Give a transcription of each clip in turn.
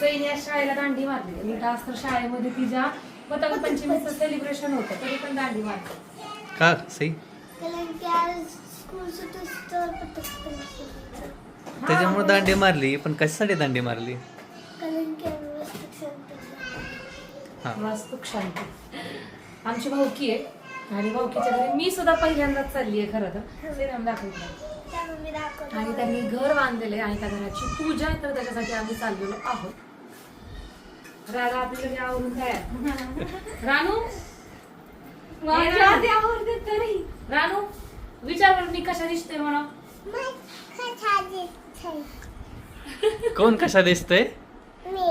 सैनी या शाळेला दांडी मारली. आणि आज तर शाळेमध्ये तिच्या पतंग पंचमीचं सेलिब्रेशन होतं तरी पण दांडी मारली. का? सई? कारण की आज स्कूल सुट असतं त्याच्यामुळे दांडी मारली पण कशासाठी दांडी मारली? कारण की आम्ही व्यवस्थित सांगतो हा. वास्तुक शांती. आमची भाऊकी आहे. आणि भाऊकीच्या घरी मी सुद्धा पहिल्यांदाच चालली आहे खरं तर. श्रीराम मी आणि त्यांनी घर बांधलेले आणि त्या घराची पूजा आहे तर त्याच्यासाठी आम्ही चाललेलो आहोत. राधा आपली घरी आवरून तयार. रानू? तरी. रानू विचार मी कशा दिसते म्हणा. कोण कशा दिसतंय? मी.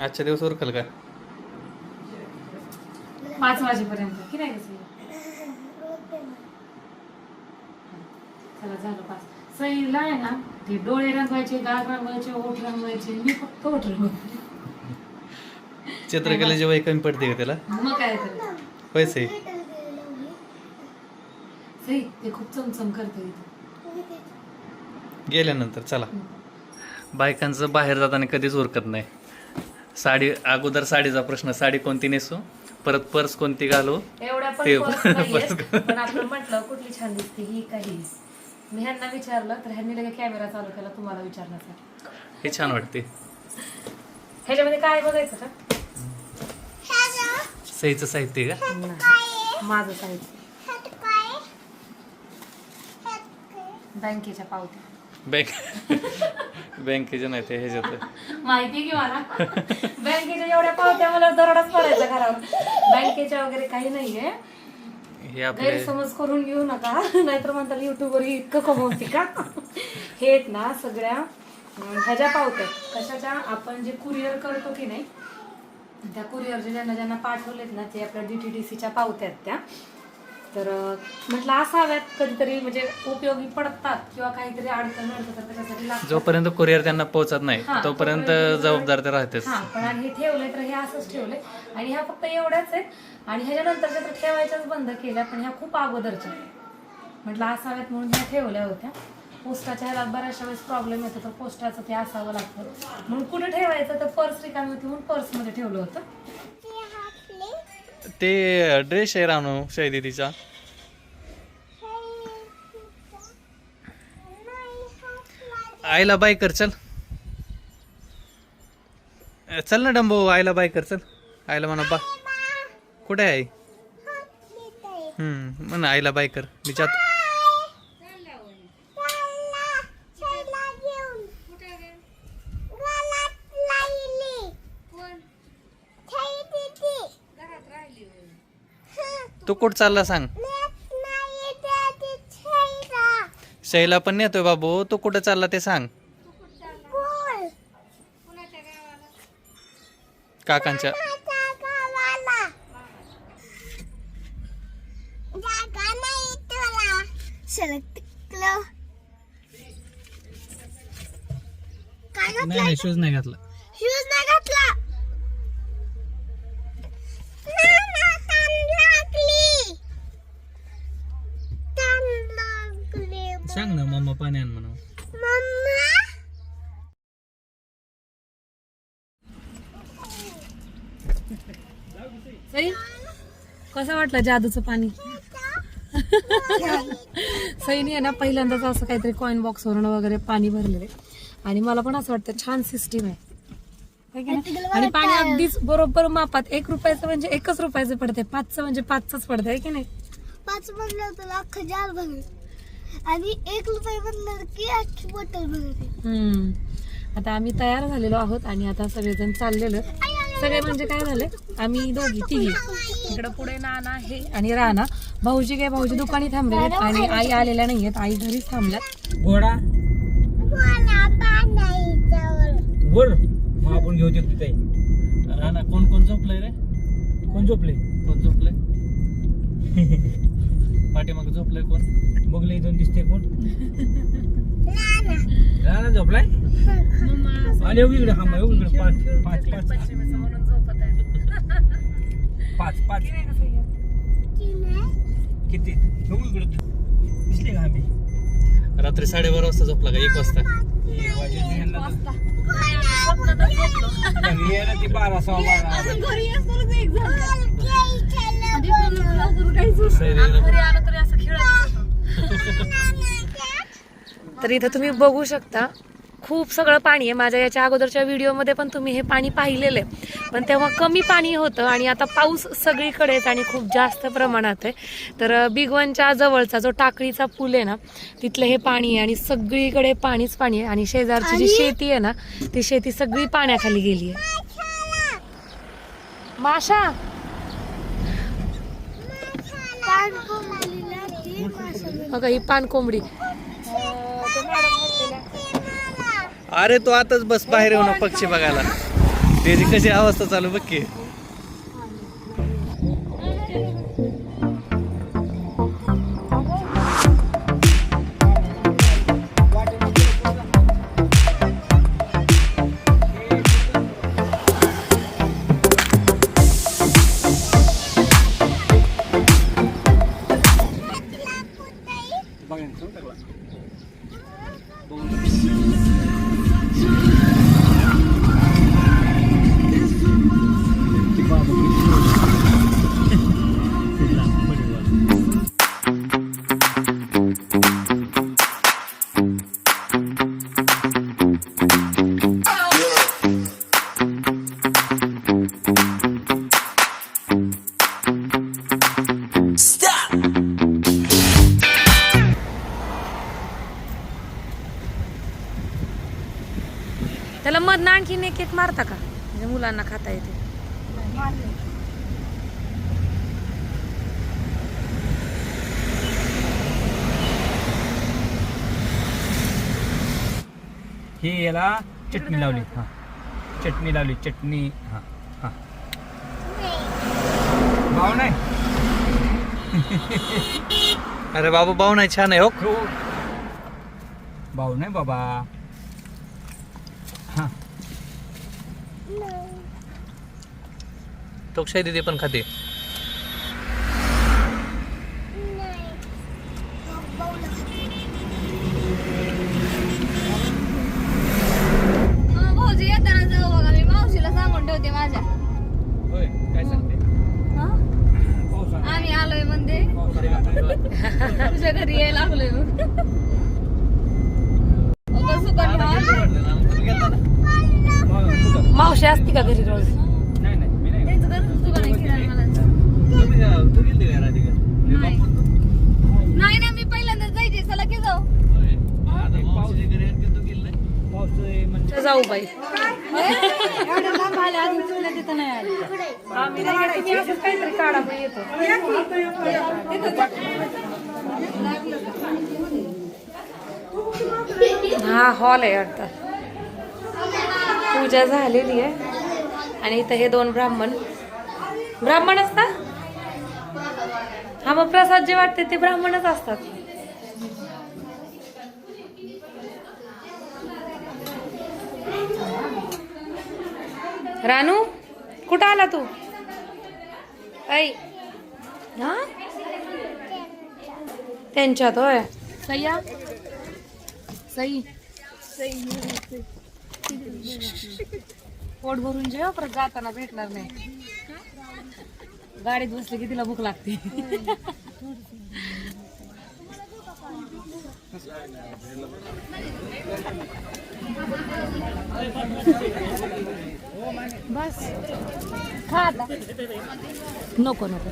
आजच्या दिवस उरकल का? पाच वाजेपर्यंत. की नाही कसं चला झालं पाच. सईला आहे ना ते डोळे रंगवायचे गाल रंगवायचे ओठ रंगवायचे मी फक्त ओठ रंगवायचे चित्रकलेची वय कमी पडते का त्याला? मग काय तर. होय सई. सई ते खूप चमचम करते गेल्यानंतर चला. बायकांचं बाहेर जाताना कधीच उरकत नाही. साडी अगोदर साडीचा प्रश्न साडी कोणती नेसू? परत पर्स कोणती घालू? एवढ्या पण ते पर्स नाहीयेत. पण आपण म्हटलं कुठली छान दिसते ही काही. मी ह्यांना विचारलं तर ह्यांनी लगेच कॅमेरा चालू केला तुम्हाला विचारण्यासाठी. हे छान वाटते. ह्याच्यामध्ये काय बघायचं का? सईचं साहित्य का? नाही. माझं साहित्य. बँकेच्या पावत्या बँक बँकेचे नाही ते ह्याच्यात माहिती की मला? बँकेच्या एवढ्या पावत्या मला दरोडाच पडायचा घरावर. बँकेच्या वगैरे काही नाहीये. हे आपले गैरसमज करून घेऊ नका. नाहीतर म्हणतात युट्यूबवर इतकं कमवते का? हे आहेत ना सगळ्या ह्याच्या पावत्या कशाच्या? आपण जे कुरिअर करतो की नाही त्या कुरिअर ज्यांना ज्यांना पाठवलेत ना ते आपल्या डीटीडीसीच्या पावत्या पावत्यात त्या. तर म्हटलं असाव्यात कधीतरी म्हणजे उपयोगी पडतात किंवा काहीतरी अडचण अडचण तर त्याच्यासाठी लागतात. जोपर्यंत कुरिअर त्यांना पोहोचत नाही हा, तोपर्यंत तोपर्यंत जबाबदार ते राहतेच. हा पण आणि हे ठेवले तर हे असंच ठेवले आणि ह्या फक्त एवढ्याच आहेत. आणि ह्याच्यानंतरच्या तर ठेवायच्याच बंद केल्या पण ह्या खूप अगोदरच्या आहेत. म्हटलं असाव्यात म्हणून ह्या ठेवल्या होत्या. पोस्टाच्या ह्याला बऱ्याचशा वेळेस प्रॉब्लेम येतो तर पोस्टाचं ते असावं लागतं. म्हणून कुठे ठेवायचं? तर पर्स रिकामी होती म्हणून पर्समध्ये ठेवलं होतं. ते ड्रेस आहे रानू शैदी तिचा. आईला बाय कर चल. चल ना डंबो आईला बाय कर चल. आईला म्हणा बा कुठे आहे. हम्म म्हण आईला बाय कर मी जातो. तू कुठं चालला सांग? शैला पण नेतोय बाबू. तू कुठं चालला ते सांग. काकांच्या. नाही शूज नाही घातला. शूज नाही घातला नाना, तण लागली. तण लागली. सांग ना मम्मा पाणी आण सई कसं वाटलं जादूचं पाणी? सईने आहे ना पहिल्यांदाच असं काहीतरी कॉईन बॉक्स वरून वगैरे पाणी भरलेलं आणि मला पण असं वाटतं छान सिस्टीम आहे. है की नाही? आणि पाणी अगदीच बरोबर मापात. एक रुपयाचं म्हणजे एकच रुपयाचं पडते पाचचं म्हणजे पाचच पडते आहे की नाही? पाच म्हणलं तुला अख्खं जार भरलं. आणि एक रुपये म्हणलं की अख्खी बॉटल भरते हम्म. आता आम्ही तयार झालेलो आहोत आणि आता सगळेजण चाललेलो. सगळे म्हणजे काय झाले? आम्ही दोघी तिघी. इकडं पुढे नाना हे आणि राणा. भाऊजी काय भाऊजी दुकानी थांबले आणि आई आलेल्या नाहीयेत आई घरीच थांबल्यात. घोडा. बोल. मग आपण घेऊ तिथे तिथे राणा कोण कोण झोपलंय रे? कोण झोपले? कोण झोपलंय? पाठीमाग झोपलंय कोण? बघले इथून दिसते कोण? राणा झोपलाय? आणि येऊ इकडे हा येऊ इकडे पाच पाच पाच. म्हणून झोपत आहे. पाच पाच. किती इकडे. दिसले का आम्ही? रात्री साडेबारा वाजता झोपला का? एक वाजता. ती बारा सहा बारा. घरी आलं तरी असं खेळत तर इथं तुम्ही बघू शकता खूप सगळं पाणी आहे. माझ्या याच्या अगोदरच्या व्हिडिओमध्ये पण तुम्ही हे पाणी पाहिलेलं आहे. पण तेव्हा कमी पाणी होतं आणि आता पाऊस सगळीकडेच आणि खूप जास्त प्रमाणात आहे. तर अं, बिग वनच्या जवळचा जो टाकळीचा पूल आहे ना तिथलं हे पाणी आहे आणि सगळीकडे पाणीच पाणी आहे. आणि शेजारची जी शेती आहे ना ती शेती सगळी पाण्याखाली गेली आहे. माशा! बघा ही पान कोंबडी. अरे तू आताच बस बाहेर येऊ ना पक्षी बघायला. त्याची कशी अवस्था चालू बघ की. मारता का? म्हणजे मुलांना खाता येते. ही याला चटणी लावली. हा. चटणी लावली. चटणी. हा. हा. भाव नाही? अरे बाबा भाऊ नाही. छान आहे हो. हो. भाऊ नाही बाबा हा टोकशाही दिदी पण खाते भाऊजी येताना जाऊ बघा मी मावशीला सांगून ठेवते माझ्या होय काय सांगते पाऊस आला. आम्ही आलोय म्हणते पाऊस आला. तुझ्या घरी यायला लागलोय मग अगं सुकन भाव मग कुठं? मावशी असती का घरी रोज नाही नाही मी नाही त्यांचं घरच दुकान आहे किराणा मालाचं. नाही. नाही ना मी पहिल्यांदा जायचे. चला की जाऊ. म्हणजे जाऊ बाई. काहीतरी काढा येतो हा हॉल आहे वाटतं पूजा झालेली आहे. आणि इथं हे दोन ब्राह्मण. ब्राह्मणच ना? हा मग प्रसाद जे वाटते ते ब्राह्मणच असतात. रानू कुठं आला तू? ऐ हा? त्यांच्यात होय. सह्या सई. पोट भरून जेव परत जाताना भेटणार नाही. गाडीत बसले की तिला भूक लागते. बस. खा नको नको.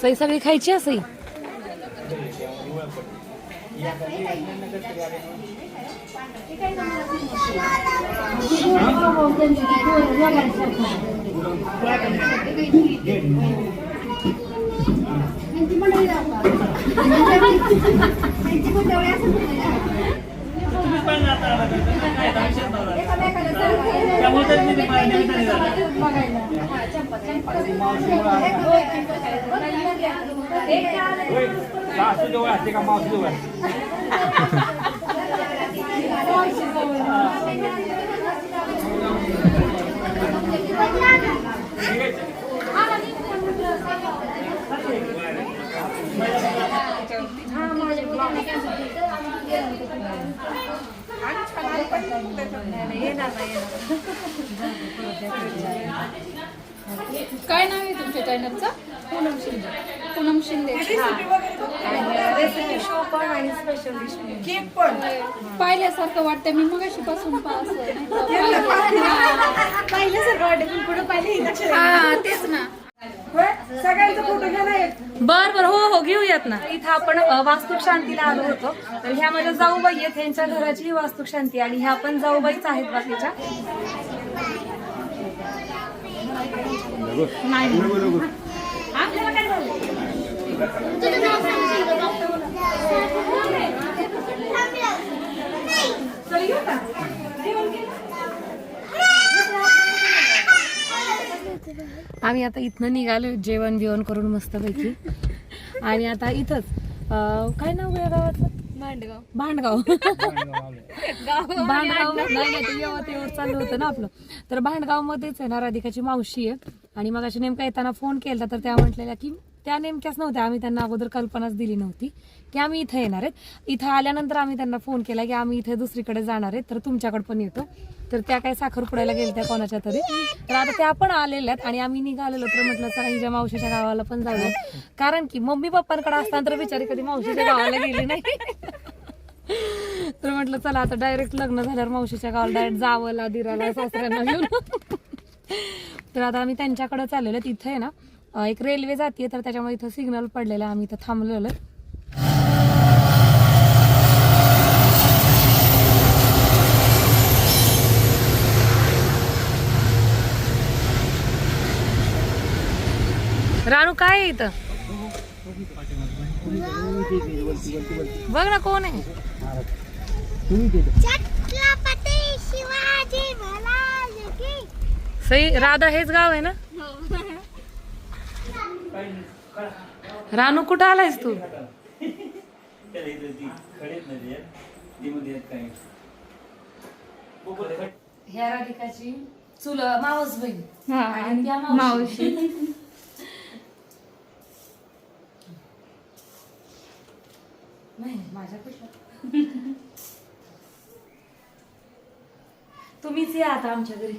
सई सगळी खायची असई होय. सासू असते का मावशी काय नाव आहे तुमच्या चॅनलचं पूनम शिंदे. पूनम शिंदे. रेसिपी शो पण आणि स्पेशल डिश पाहिल्यासारखं वाटतं मी मग अशी पासून पास पाहिल्यासारखं वाटतं पण पुढे पाहिले हा तेच ना. बर बर. हो हो घेऊयात ना. इथं आपण वास्तुक शांतीला आलो होतो. तर ह्या माझ्या जाऊबाई आहेत. ह्यांच्या घराची वास्तुक शांती. आणि ह्या पण जाऊबाईच आहेत बाकीच्या. आम्ही आता इथनं निघालो जेवण बिवण करून मस्तपैकी. आणि आता इथंच काय नाव या गावाचं? भांडगाव. भांडगाव. भांडगाव. येवत चाललं होतं ना आपलं. तर भांडगाव मध्येच आहे ना राधिकाची मावशी आहे. आणि मग अशी नेमका येताना फोन केला तर त्या म्हटलेल्या की त्या नेमक्याच नव्हत्या. आम्ही त्यांना अगोदर कल्पनाच दिली नव्हती की आम्ही इथं येणार आहेत. इथं आल्यानंतर आम्ही त्यांना फोन केला की आम्ही इथे दुसरीकडे जाणार आहेत. तर तुमच्याकडे पण येतो. तर त्या काय साखरपुड्याला गेल्या त्या कोणाच्या तरी. तर आता त्या पण आलेल्या आहेत आणि आम्ही निघालेलो तर म्हटलं चला हिच्या मावशीच्या गावाला पण जाऊया कारण की मम्मी पप्पांकडे असताना तर बिचारी कधी मावशीच्या गावाला गेली नाही. तर म्हटलं चला आता डायरेक्ट लग्न झाल्यावर मावशीच्या गावाला डायरेक्ट जावला दिराला सासऱ्यांना घेऊन. तर आता आम्ही त्यांच्याकडे चाललेलो तिथे आहे ना एक रेल्वे जाते तर त्याच्यामुळे इथं सिग्नल पडलेलं आहे. आम्ही इथं थांबलेलो. रानू काय आहे इथं? बघ ना कोण आहे. सई राधा हेच गाव आहे ना? रानू कुठं आलायस तू? ह्या राधिकाची चुल मावस बहीण. आणि त्या मावशी. नाही माझ्यापेक्षा तुम्हीच या आता आमच्या घरी.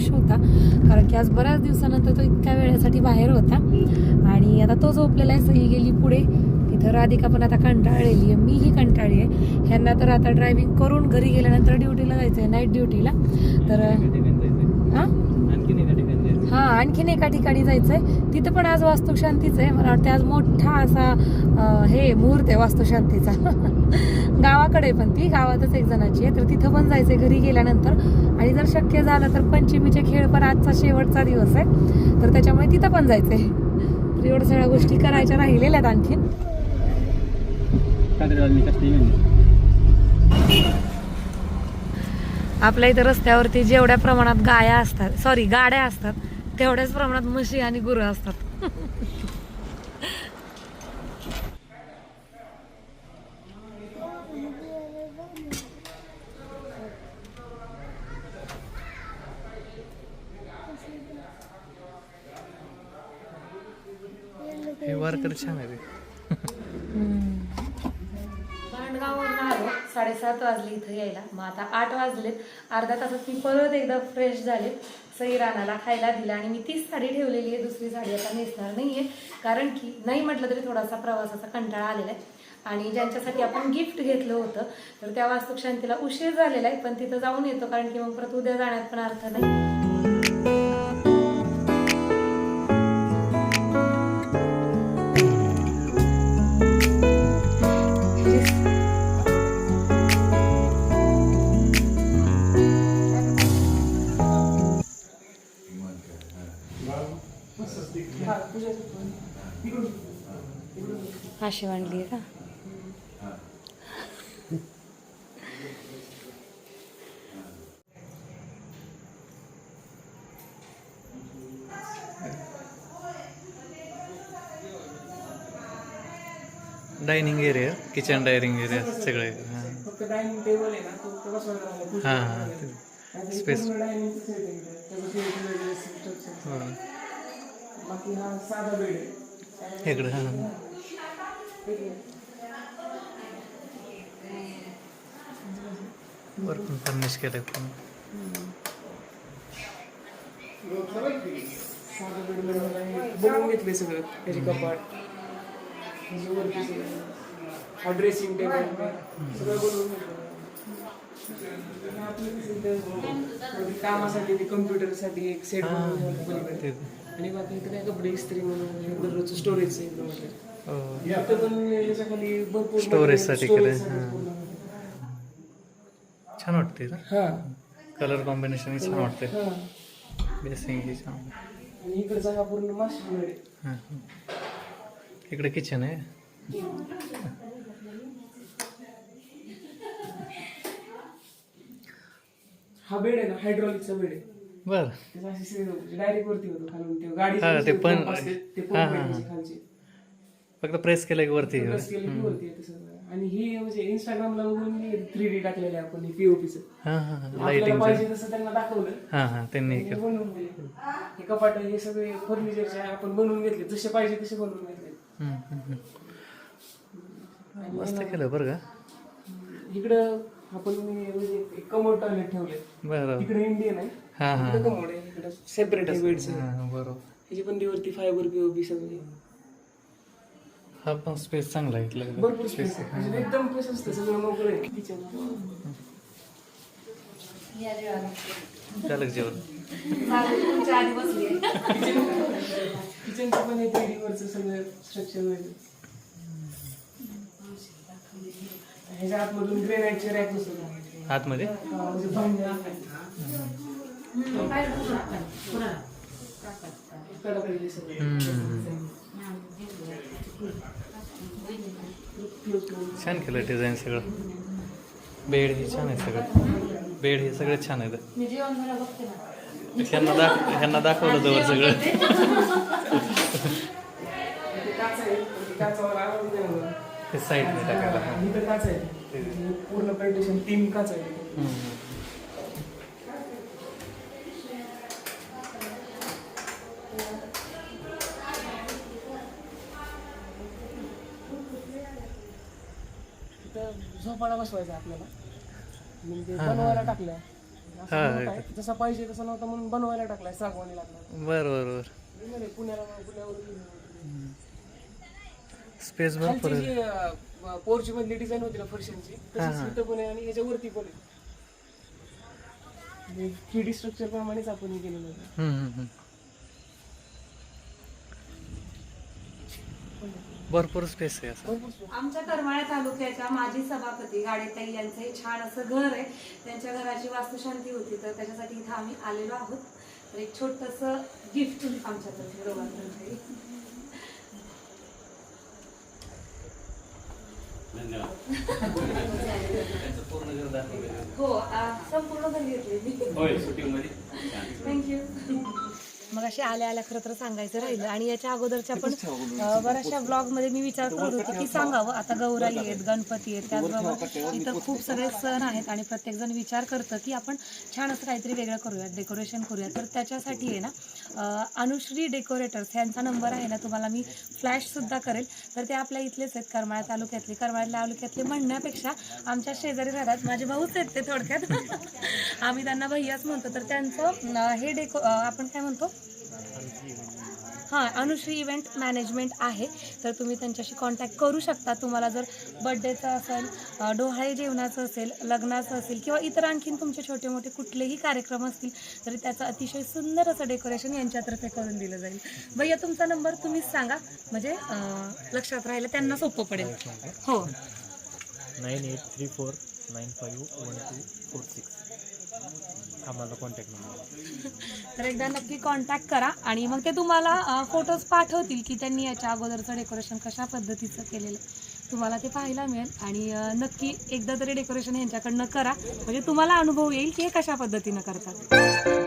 खुश होता. कारण की आज बऱ्याच दिवसानंतर तो इतक्या वेळेसाठी बाहेर होता. आणि आता तो झोपलेला आहे सही गेली पुढे. तिथं राधिका पण आता कंटाळलेली आहे. मीही कंटाळली आहे. ह्यांना तर आता ड्रायव्हिंग करून घरी गेल्यानंतर ड्युटीला जायचं आहे नाईट ड्युटीला तर हां? हा आणखीन एका ठिकाणी जायचंय. तिथं पण आज वास्तुशांतीच आहे. मला वाटतं आज मोठा असा हे मुहूर्त आहे वास्तुशांतीचा. गावाकडे पण ती गावातच एक जणाची आहे. तर तिथं पण जायचंय घरी गेल्यानंतर. आणि जर शक्य झालं तर पंचमीचे खेळ पण आजचा शेवटचा दिवस आहे. तर त्याच्यामुळे तिथं पण जायचंय. तर एवढ्या सगळ्या गोष्टी करायच्या राहिलेल्या आहेत आणखीन आपल्या इथं रस्त्यावरती जेवढ्या प्रमाणात गाया असतात सॉरी गाड्या असतात तेवढ्याच प्रमाणात म्हशी आणि गुरं असतात. हे वारकर छान आहे रे. भांडगाववरून आलो साडेसात वाजले इथं यायला. मग आता आठ वाजलेत. अर्धा तासात मी परत एकदा फ्रेश झाले. सई रानाला खायला दिला आणि मी तीच साडी ठेवलेली आहे. दुसरी साडी आता नेसणार नाहीये. कारण की नाही म्हटलं तरी थोडासा प्रवासाचा कंटाळा आलेला आहे. आणि ज्यांच्यासाठी आपण गिफ्ट घेतलं होतं तर त्या वास्तुशांतीला उशीर झालेला आहे. पण तिथं जाऊन येतो. कारण की मग परत उद्या जाण्यात पण अर्थ नाही. अशी मांडली का? Dining area kitchen dining area सगळे. हां फक्त डायनिंग टेबल आहे ना तो तो बसवायला लागला. हां हां structure. हां. बाकी हा साधा बेड आहे. इकडं हां. वरतून फर्निश केलं पण बनवून घेतले सगळं त्याची कपाट. हा ड्रेसिंग टेबल सगळं बनवून कामासाठी ते कम्प्युटरसाठी एक सेट बनवून आणि बाकी काय कपडे इस्त्री म्हणून दररोजचं स्टोरेज हो. इथं पण भरपूर Storage साठी storage हां. पूर्ण. छान वाटते ना हा. कलर कॉम्बिनेशन छान वाटते हा बेसिंग छान आणि पूर्ण आहे हां इकडे किचन आहे. हा बेड आहे ना हायड्रॉलिकचा बेड आहे. बर. त्याचा अशी डायरेक्ट वरती होतो खालून. ते गाडी हा, ते पण- ते हा, पण हा, खालची. फक्त प्रेस केलं की वरती. प्लस केलं की वरती येते सगळं. आणि ही म्हणजे इंस्टाग्रामला बघून थ्री डी टाकलेलं आहे आपण पीओपीचं हां आपल्याला लाइटिंग पाहिजे तसं त्यांना दाखवलं. हां हां त्यांनी हे केलं. बनवून दिले. हे कपाट हे सगळे फर्निचरचे आपण बनवून घेतले. जसे पाहिजे तसे बनवून घेतले. हम्म, हम्म, हम्म. मस्त केलं बरं का? इकडं आपण म्हणजे एक कमोड टॉयलेट ठेवले बरं. तिकडे इंडियन आहे. हां हां इकडे कमोड आहे इकडे सेपरेट आहे बेडचं हां बरोबर. ह्याची पण वरती फायबर पीओपी सगळी हा पण स्पेस चांगला आहे इथला. भरपूर स्पेस आहे. म्हणजे एकदम कसं असतं सगळं मोकळं आहे. झालं का जेवण? तुमच्या आधी बसली किचनचं पण हे थ्री वरचं सगळं स्ट्रक्चर वगैरे. ह्याच्या आतमधून ग्रेनाईटचे रॅक बसवले आतमध्ये? म्हणजे भांडे कडाकडे सगळं. हम्म. छान केलं डिझाईन सगळं. बेड हे छान आहे सगळं. बेड हे सगळं छान आहे. ह्यांना दाख ह्यांना दाखवलं जवळ सगळं. ते साईडने टाकायला. हां पूर्ण पेंटेशन तीन काच आहे. झोपाळा बसवायचा आपल्याला म्हणजे. बनवायला टाकलं असं नव्हतं आहे. जसा पाहिजे तसा नव्हता म्हणून बनवायला टाकलाय सागवानी लागला बरं बरं बरं पुण्याला पुण्यावर स्पेस भरपूर आहे पोर्च मधली डिझाईन होती ना फरशींची. तशीच इथं पण आहे आणि ह्याच्यावरती पण आहे थ्री डी स्ट्रक्चर प्रमाणेच आपण हे केलेलं होतं हम्म, हम्म, हम्म. भरपूर स्पेस आहे असं. आमच्या करमाळ्या तालुक्याच्या माजी सभापती गाडेताई यांचं हे छान असं घर आहे. त्यांच्या घराची वास्तुशांती होती तर त्याच्यासाठी इथं आम्ही आलेलो आहोत. तर एक छोटस गिफ्ट आमच्यातर्फे दोघांतर्फे हो आ, संपूर्ण घर घेतले थँक्यू मग अशी आल्या आल्या खरं तर सांगायचं राहिलं. आणि याच्या अगोदरच्या पण बऱ्याचशा ब्लॉगमध्ये मी विचार करत होते की सांगावं. आता गौराई आहेत गणपती आहेत त्याचबरोबर इतर खूप सगळे सण आहेत आणि प्रत्येक जण विचार करतं की आपण छान असं काहीतरी वेगळं करूयात डेकोरेशन करूयात. तर त्याच्यासाठी आहे ना अनुश्री डेकोरेटर्स यांचा नंबर आहे ना तुम्हाला मी फ्लॅश सुद्धा करेल. तर ते आपल्या इथलेच आहेत करमाळा तालुक्यातले. करमाळा तालुक्यातले म्हणण्यापेक्षा आमच्या शेजारी राहतात. माझे भाऊच आहेत ते थोडक्यात. आम्ही त्यांना भैयाच म्हणतो. तर त्यांचं हे डेको आपण काय म्हणतो? हां अनुश्री इव्हेंट मॅनेजमेंट आहे. तर तुम्ही त्यांच्याशी कॉन्टॅक्ट करू शकता. तुम्हाला जर बड्डेचं असेल डोहाळे जेवणाचं असेल लग्नाचं असेल किंवा इतर आणखीन तुमचे छोटे मोठे कुठलेही कार्यक्रम असतील तरी त्याचं अतिशय सुंदर असं डेकोरेशन यांच्यातर्फे करून दिलं जाईल. भैया तुमचा नंबर तुम्हीच सांगा. म्हणजे लक्षात राहिलं त्यांना सोपं पडेल. हो. Nine eight three four nine five one two four six. आम्हाला कॉन्टॅक्ट नंबर तर एकदा नक्की कॉन्टॅक्ट करा. आणि मग ते तुम्हाला फोटोज पाठवतील की त्यांनी याच्या अगोदरचं डेकोरेशन कशा पद्धतीचं केलेलं आहे. तुम्हाला ते पाहायला मिळेल. आणि नक्की एकदा तरी डेकोरेशन यांच्याकडनं करा. म्हणजे तुम्हाला अनुभव येईल की हे कशा पद्धतीनं करतात.